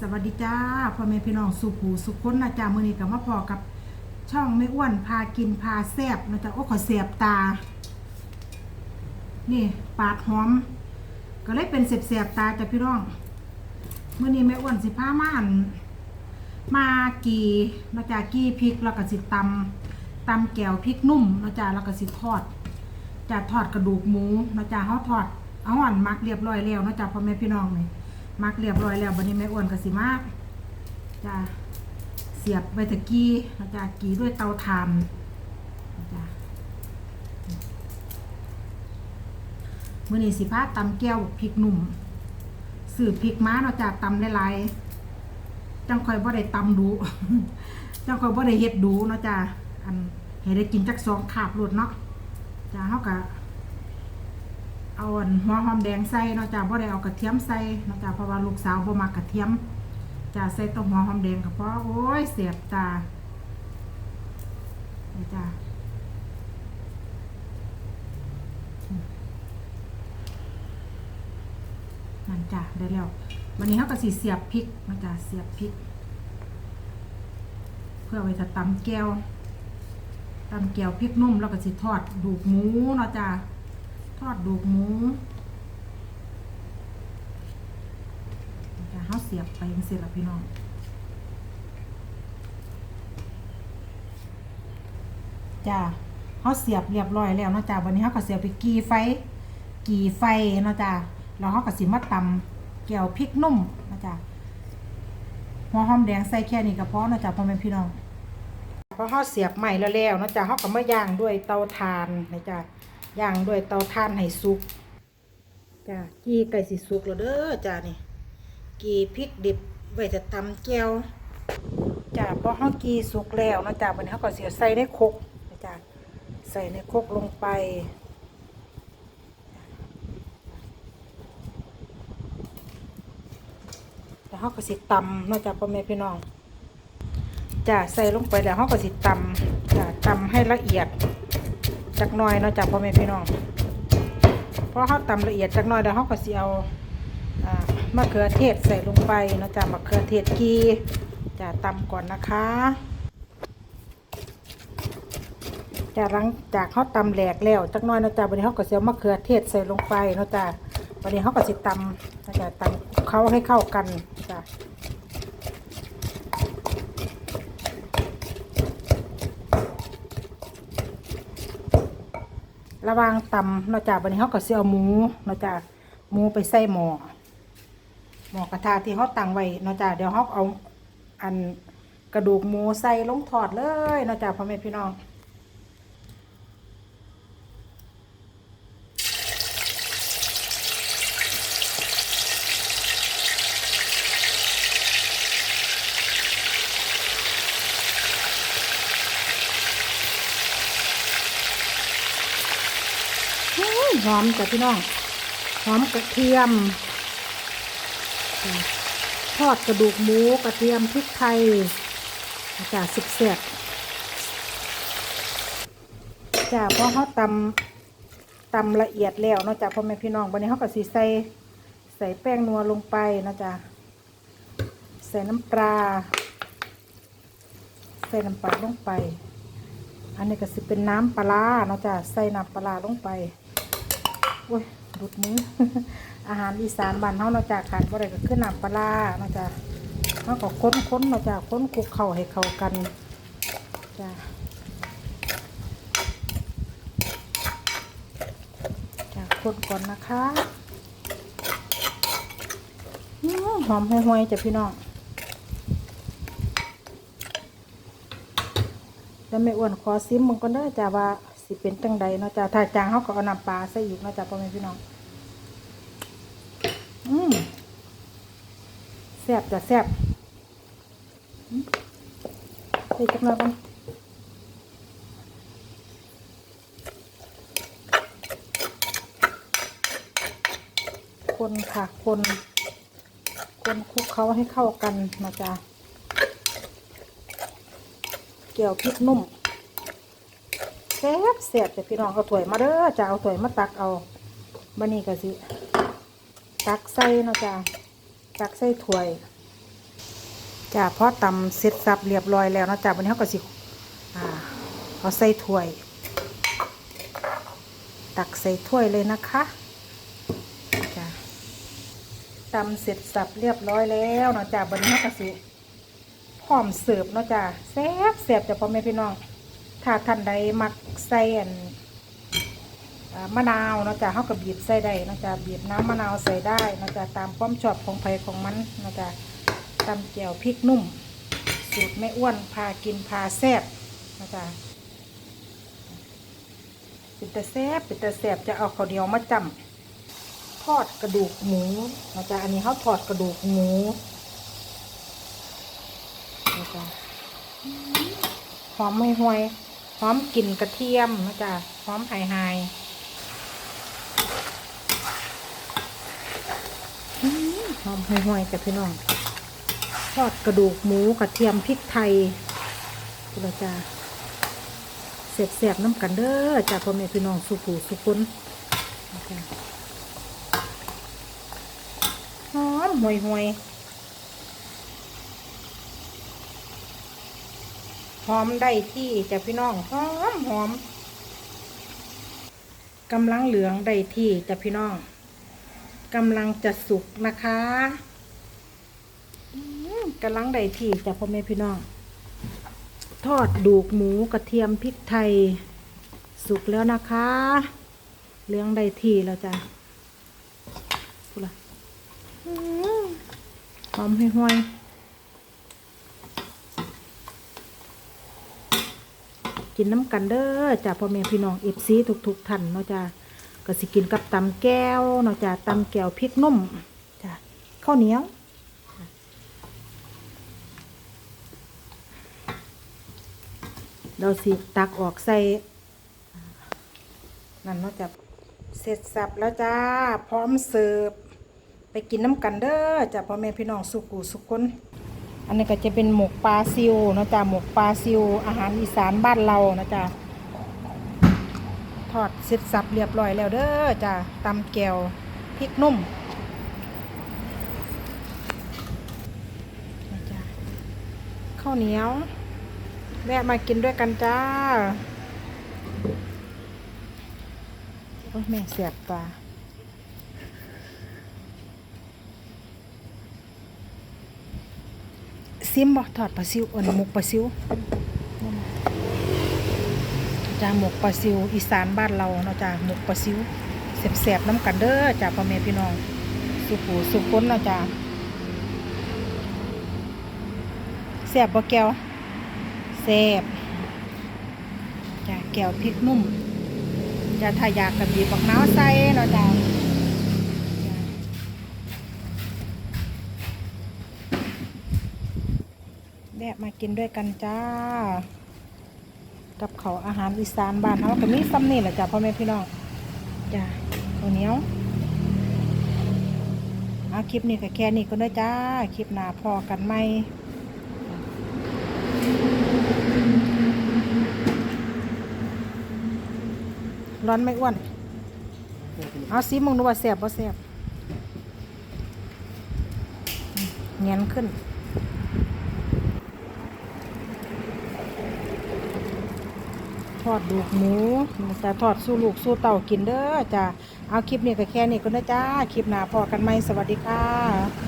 สวัสดีจ้าพ่อแม่พี่น้องสุผูสุขคนนะจ้ามือนี้ก็มาพอกับช่องไม่อ้วนพากินพาแซบนะจ๊ะโอ้ขอแสบตา นี่ปาดหอม ก็เลยเป็นแสบๆตาจ้ะพี่น้องมือนี้แม่อ้วนสิพาม่านมากีนะจ๊ะกีพริกแล้วก็สิตำตำแก้วพริกนุ่มนะจ๊ะแล้วก็สิทอดจะทอดกระดูกหมูนะจ๊ะเฮาทอดเอาอ่อนมักเรียบร้อยแล้วนะจ๊ะพ่อแม่พี่น้องนี่ มักเรียบร้อยแล้วบัดนี้แม่อ้วนก็สิมาจ้าเสียบใบตะกี้นะจ้ากีด้วยเตาถ่านนะจ้ามื้อนี้สิพาตำแก้วพริกหนุ่มซื้อพริกม้าเนาะจ้าตำหลายๆจังคอยบ่ได้ตำดูจังคอยบ่ได้เฮ็ดดูเนาะจ้าอันให้ได้กินจักสองคาบรดเนาะจ้าเฮาก็ เอาอันหัวหอมแดงใส่เนาะจ้าบ่ได้เอากระเทียมใส่เนาะจ้าเพราะว่าลูกสาวบ่มักกระเทียมจ้าใส่ต้หัวหอมแดงก็พอโอ้ยเสียบตานี่จ้านั่นจ้าได้แล้ววันนี้เขาก็สิเสียบพริกเนาะจ้าเสียบพริก เพื่อไว้จะตำแก้วตำแก้วพริกนุ่มแล้วก็สิทอดดูกหมูเนาะจ้า ทอดดูกหมูจะเขาเสียบไปยังเสร็จแล้วพี่น้องจ้าเขาเสียบเรียบร้อยแล้วนะจ้าวันนี้เขาก็เสียบไปกีไฟ กีไฟนะจ้าแล้วเขาก็สิมาตำแก้วพริกนุ่มนะจ้าหัวหอมแดงใส่แค่นี้ก็พอเนาะจ้าพ่อแม่พี่น้องพอเขาเสียบใหม่แล้วแล้วนะจ้าเขาก็มาย่างด้วยเตาถ่านนะจ้า ย่างด้วยเตาถ่านให้สุกจ้ากีไก่สิสุกแล้วเด้อจ้านี่กีพริกดิบไว้จะตำแก้วจ้าพอเฮากีสุกแล้วนะจ้าวันนี้เฮาก็เสิเอาใส่ในคกนะจ้าใส่ในคกลงไปแล้วเฮาก็สิตำนะจ้าพ่อแม่พี่น้องจ้าใส่ลงไปแล้วเฮาก็สิตำจ้าตำให้ละเอียด จักหน่อยเนาะจากพ่อแม่พี่น้องเพราะเขาตำละเอียดจักหน่อยแล้วเขาก็สิเอาอ่ามะเขือเทศใส่ลงไปเนาะจากมะเขือเทศกีจะตำก่อนนะคะจะหลังจากเขาตำแหลกแล้วจักหน่อยเนาะจากวันนี้เขาก็สิเอามะเขือเทศใส่ลงไปเนาะจากวันนี้เขาก็สิตำนะจะตำเขาให้เข้ากันจ้ะ ระวางตำเนาะจากวันนี้เขาก็สิเอาหมูเนาะจากหมูไปใส่หม้อหม้อกระทะที่เขาตั้งไว้เนาะจากเดี๋ยวเขาเอาอันกระดูกหมูใส่ลงทอดเลยเนาะจากพ่อแม่พี่น้อง หอมจ้ะพี่น้องหอมกระเทียม ทอดกระดูกหมูกระเทียมพริกไทยจ้ะสุกแซ่บจ้ะเพราะเขาตำตำละเอียดแล้วเนาะจ้ะพ่อแม่พี่น้องวันนี้เขาก็สีใส่ใส่แป้งนัวลงไปนะจ้ะใส่น้ำปลาใส่น้ำปลาลงไป อันนี้ก็สิเป็นน้ำปลาเนาะจ้ะใส่น้ำปลาลงไป โอ้ยดุดมือ อาหารอีสานบ้านเฮาเนาะจ้ะขาดบ่ได้ก็คือน้ำปลาร้าเนาะจ้ะเฮาก็ค้นๆเนาะจ้ะค้นคลุกเข้าให้เข้ากันจ้ะจ้ะคนก่อนนะคะหอมห่วยๆจ้ะพี่น้องแล้วแม่อ้วนขอซิมมึงก็เด้จ้าว่า สิเป็นจังใดเนาะจ้าถ้าจางเขาก็เอาน้ำปลาใส่อีกเนาะจ้าพ่อแม่พี่น้องอืมแซ่บจ้ะแซ่บใส่จักหน่อยกันคนค่ะคน คนคลุกเขาให้เข้ากันนะจ๊ะเกี่ยวพริกนุ่ม แซ่บแซ่บแต่พี่น้องเอาถ้วยมาเด้อจะเอาถ้วยมาตักเอาบันนี้ก็สิตักใส่เนาะจ้ะตักใส่ถ้วยจ้าพอตำเสร็จสับเรียบร้อยแล้วเนาะจ้าวันนี้เขาก็สิอ่าเอาใส่ถ้วย ตักใส่ถ้วยเลยนะคะจ้าตำเสร็จสับเรียบร้อยแล้วเนาะจ้าวันนี้เขาก็สิพร้อมเสิร์ฟเนาะจ้าแซ่บแซ่บจ้ะพ่อแม่พี่น้อง ถ้าท่านใดมักใส่อันมะนาวเนาะจ้ะเขาก็บีบใส่ได้เนาะจ้ะบีบน้ำมะนาวใส่ได้เนาะจ้ะตามความชอบของไผของมันเนาะจ้ะตำแจ่วพริกนุ่ม สูตรไม่อ้วนพากินพาแซ่บเนาะจ้ะเป็นตะแซ่บเป็นตะแซ่บจะเอาข้าวเหนียวมาจำทอดกระดูกหมูเนาะจ้ะอันนี้เขาทอดกระดูกหมูเนาะจ้ะหอมไม่ห่วย หอมกลิ่นกระเทียมนะจ๊ะหอมไห่ไฮหอมห่วยห่วยๆจ้ะพี่น้องทอดกระดูกหมูกระเทียมพริกไทยคุณละจ้าเสียบเสียบน้ำกันเด้อจ้าพ่อแม่พี่น้องสุขูสุขุนนหอมห่วยห่วยๆ หอมได้ที่จ้ะพี่น้องหอมหอมกำลังเหลืองได้ที่จ้ะพี่น้องกำลังจะสุกนะคะกำลังได้ที่จ้ะพ่อแม่พี่น้อง ทอดดูกหมูกระเทียมพริกไทย สุกแล้วนะคะเหลืองได้ที่แล้วจ้ะพูดละหอมห้วยๆ กินน้ำกันเด้อจ้าพ่อแม่พี่น้องเอฟซีทุกๆท่านเนาะจ้าก็สิกินกับตำแก้วเนาะจ้าตำแก้วพริกนุ่มจ้าข้าวเหนียวเราสิตักออกใส่นั่นเนาะจ้าเสร็จสับแล้วจ้าพร้อมเสิร์ฟไปกินน้ำกันเด้อจ้าพ่อแม่พี่น้องสุกูสุกคน อันนี้ก็จะเป็นหมกปลาซิวนะจ๊ะหมกปลาซิว อาหารอีสานบ้านเรานะจ๊ะทอดเสร็จสับเรียบร้อยแล้วเด้อจ้ะตำแก้วพริกนุ่มจ๊ะข้าวเหนียว แวะมากินด้วยกันจ้าโอ้ยแม่เสียบปลา ซิมบ่ทอดปลาซิวอ่อนหมกปลาซิวจ้าหมกปลาซิวอีสานบ้านเราเนาะจ้าหมกปลาซิวแสบๆน้ำกันเด้อจ้าพ่อแม่พี่น้อง สุขูสุขคนเนาะจ้าแสบบ่แก้วแสบจ้าแก้วพริกนุ่มจ้าถ้าอยากกับบีบบักน้าวใส่เนาะจ้า แวะมากินด้วยกันจ้า กับเขาอาหารอีสานบ้านเขาก็มีซ้ำนี่แหละจ้ะพ่อแม่พี่น้องจ้าข้าวเนียเอาคลิปนี้ก็แค่นี้ก็ได้จ้า คลิปหน้าพอกันไหมร้อนไม่อ้วน เอาซิมึงดูว่าแสบบ่แสบเงียนขึ้น ทอดดูกหมูจะทอดสู้ลูกสู้เต่ากินเด้อจ้าเอาคลิปนี้ก็แค่นี้ก็นะจ้า คลิปหน้าพอกันไหมสวัสดีค่ะ